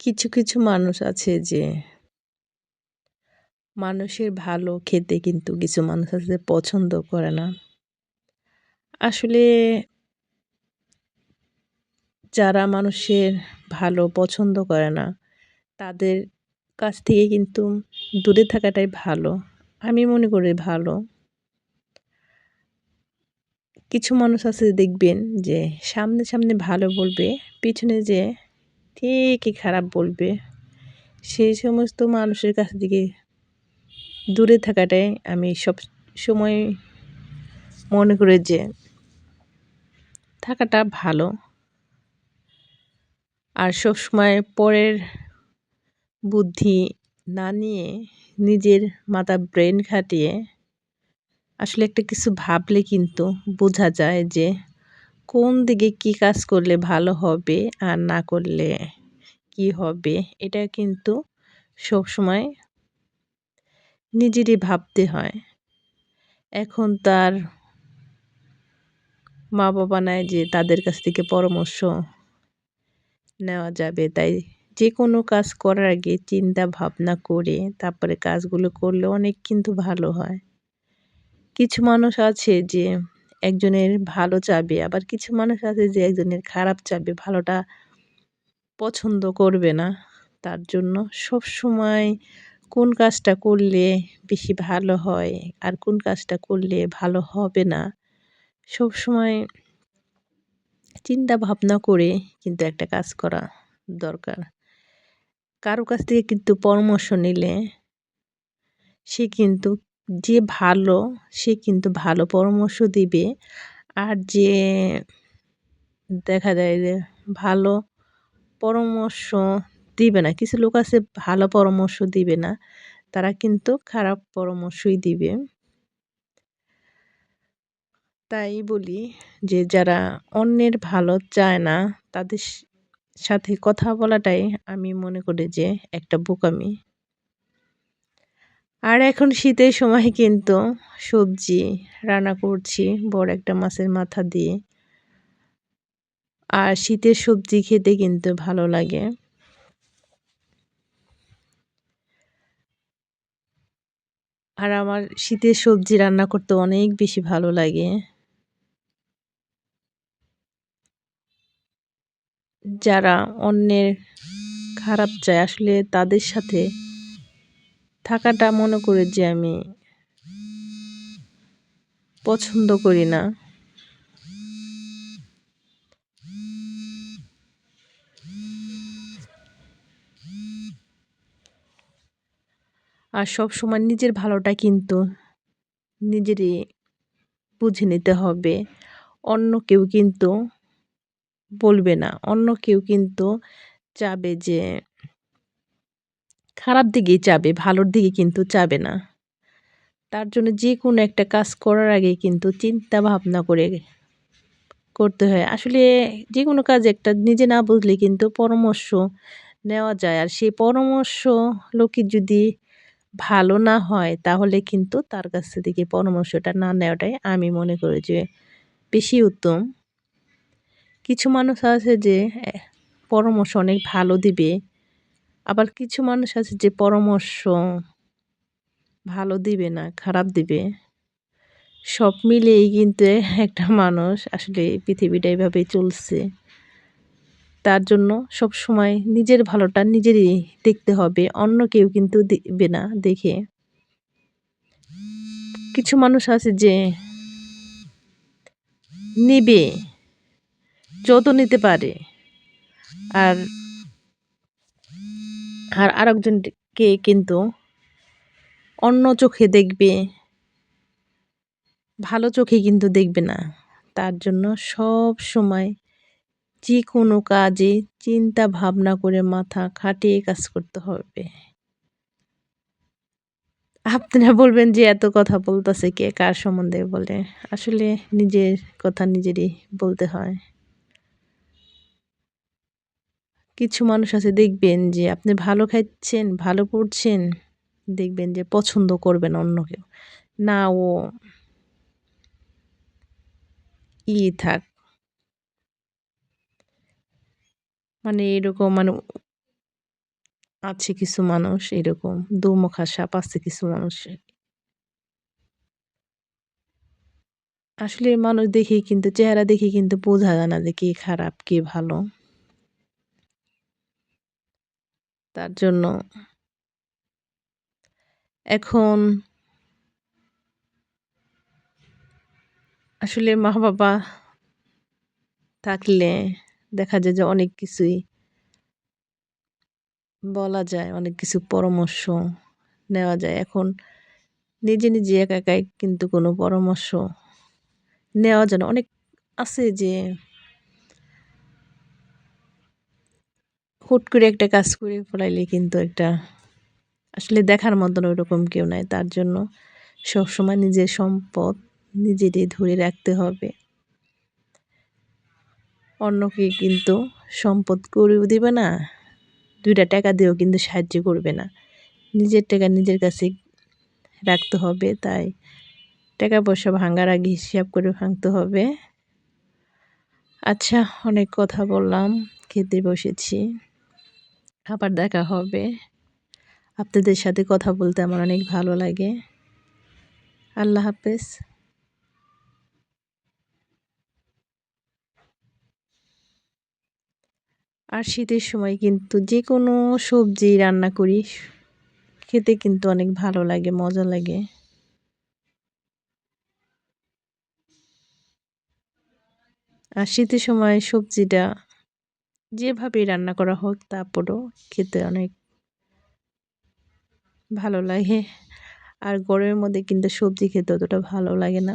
কিছু, কিছু মানুষ আছে যে মানুষের ভালো খেতে কিন্তু কিছু মানুষ আছে পছন্দ করে না। আসলে যারা মানুষের ভালো পছন্দ করে না তাদের কাছ থেকে কিন্তু দূরে থাকাটাই ভালো। আমি মনে করি ভালো। কিছু মানুষ আছে দেখবেন যে সামনে, সামনে ভালো বলবে, পিছনে যে ঠিকই খারাপ বলবে। সেই সমস্ত মানুষের কাছ থেকে দূরে থাকাটাই আমি সব সময় মনে করি যে থাকাটা ভালো আর সবসময় পরের বুদ্ধি না নিয়ে নিজের মাথা ব্রেন খাটিয়ে আসলে একটা কিছু ভাবলে কিন্তু বোঝা যায় যে কোন দিকে কি কাজ করলে ভালো হবে আর না করলে কি হবে, এটা কিন্তু সব সময় নিজেরই ভাবতে হয়। এখন তার মা বাবা নাই যে তাদের কাছ থেকে পরামর্শ নেওয়া যাবে, তাই যে কোনো কাজ করার আগে চিন্তা ভাবনা করে তারপরে কাজগুলো করলে অনেক কিন্তু ভালো হয়। কিছু মানুষ আছে যে একজনের ভালো চাবে, আবার কিছু মানুষ আছে যে একজনের খারাপ চাবে, ভালোটা পছন্দ করবে না। তার জন্য সব সময় কোন কাজটা করলে বেশি ভালো হয় আর কোন কাজটা করলে ভালো হবে না সব সময় চিন্তা ভাবনা করে কিন্তু একটা কাজ করা দরকার। কারও কাছ থেকে কিন্তু পরামর্শ নিলে সে কিন্তু যে ভালো, সে কিন্তু ভালো পরামর্শ দিবে। আর যে দেখা যায় যে ভালো পরামর্শ দিবে না, কিছু লোক আছে ভালো পরামর্শ দিবে না, তারা কিন্তু খারাপ পরামর্শই দিবে। তাই বলি যে যারা অন্যের ভালো চায় না, তাদের সাথে কথা বলাটাই আমি মনে করি যে একটা বোকামি। আর এখন শীতের সময় কিন্তু সবজি রান্না করছি, বড় একটা মাছের মাথা দিয়ে। আর শীতের সবজি খেতে কিন্তু ভালো লাগে। আর আমার শীতের সবজি রান্না করতে অনেক বেশি ভালো লাগে। যারা অন্যের খারাপ চায়, আসলে তাদের সাথে থাকাটা মনে করে যে আমি পছন্দ করি না। আর সব সময় নিজের ভালোটা কিন্তু নিজেরই বুঝে নিতে হবে। অন্য কেউ কিন্তু বলবে না। অন্য কেউ কিন্তু চাবে যে খারাপ দিকেই চাবে, ভালোর দিকে কিন্তু চাবে না। তার জন্য যে কোনো একটা কাজ করার আগে কিন্তু চিন্তা ভাবনা করে করতে হয়। আসলে যে কোনো কাজ একটা নিজে না বুঝলে কিন্তু পরামর্শ নেওয়া যায়। আর সেই পরামর্শ লোকের যদি ভালো না হয়, তাহলে কিন্তু তার কাছ থেকে পরামর্শটা না নেওয়াটাই আমি মনে করি যে বেশি উত্তম। কিছু মানুষ আছে যে পরামর্শ অনেক ভালো দিবে। আবার কিছু মানুষ আছে যে পরামর্শ ভালো দিবে না, খারাপ দিবে। সব মিলেই কিন্তু একটা মানুষ আসলে পৃথিবীটা এভাবেই চলছে। তার জন্য সব সময় নিজের ভালোটা নিজেরই দেখতে হবে, অন্য কেউ কিন্তু দেখবে না দেখে। কিছু মানুষ আছে যে নিবে যত নিতে পারে। আর আর আরেকজনকে কিন্তু অন্য চোখে দেখবে, ভালো চোখে কিন্তু দেখবে না। তার জন্য সব সময় যে কোনো কাজে চিন্তা ভাবনা করে মাথা খাটিয়ে কাজ করতে হবে। আপনারা বলবেন যে এত কথা বলতেছে কে? কার সম্বন্ধে বলে? আসলে নিজের কথা নিজেরই বলতে হয়। কিছু মানুষ আছে, দেখবেন যে আপনি ভালো খাচ্ছেন ভালো পড়ছেন, দেখবেন যে পছন্দ করবেন অন্য কেউ। না, ও ই থাক। মানে এরকম মানে আছে কিছু মানুষ এরকম, দুমুখা সাপ আছে কিছু মানুষের আসলে মানুষ দেখি কিন্তু, চেহারা দেখে কিন্তু বোঝা যায় না যে কে খারাপ, কে ভালো। তার জন্য। এখন আসলে মা বাবা থাকলে দেখা যায় যে অনেক কিছুই বলা যায়, অনেক কিছু পরামর্শ নেওয়া যায়। এখন নিজে নিজে একা একাই কিন্তু কোনো পরামর্শ নেওয়া যায় না। অনেক আছে যে হুট করে একটা কাজ করে ফেলাইলে কিন্তু একটা আসলে দেখার মতন ওইরকম কেউ নাই। তার জন্য সবসময় নিজের সম্পদ নিজেরই ধরে রাখতে হবে। অন্যকে কিন্তু সম্পদ করেও দিবে না, দুইটা টাকা দিয়েও কিন্তু সাহায্য করবে না। নিজের টাকা নিজের কাছে রাখতে হবে, তাই টাকা পয়সা ভাঙার আগে হিসাব করে ভাঙতে হবে। আচ্ছা অনেক কথা বললাম, খেতে বসেছি। আবার দেখা হবে। আপনাদের সাথে কথা বলতে আমার অনেক ভালো লাগে। আল্লাহ হাফেজ। আর শীতের সময় কিন্তু যে কোনো সবজি রান্না করি, খেতে কিন্তু অনেক ভালো লাগে, মজা লাগে। আর শীতের সময় সবজিটা যেভাবেই রান্না করা হোক, তারপরও খেতে অনেক ভালো লাগে। আর গরমের মধ্যে কিন্তু সবজি খেতে অতটা ভালো লাগে না।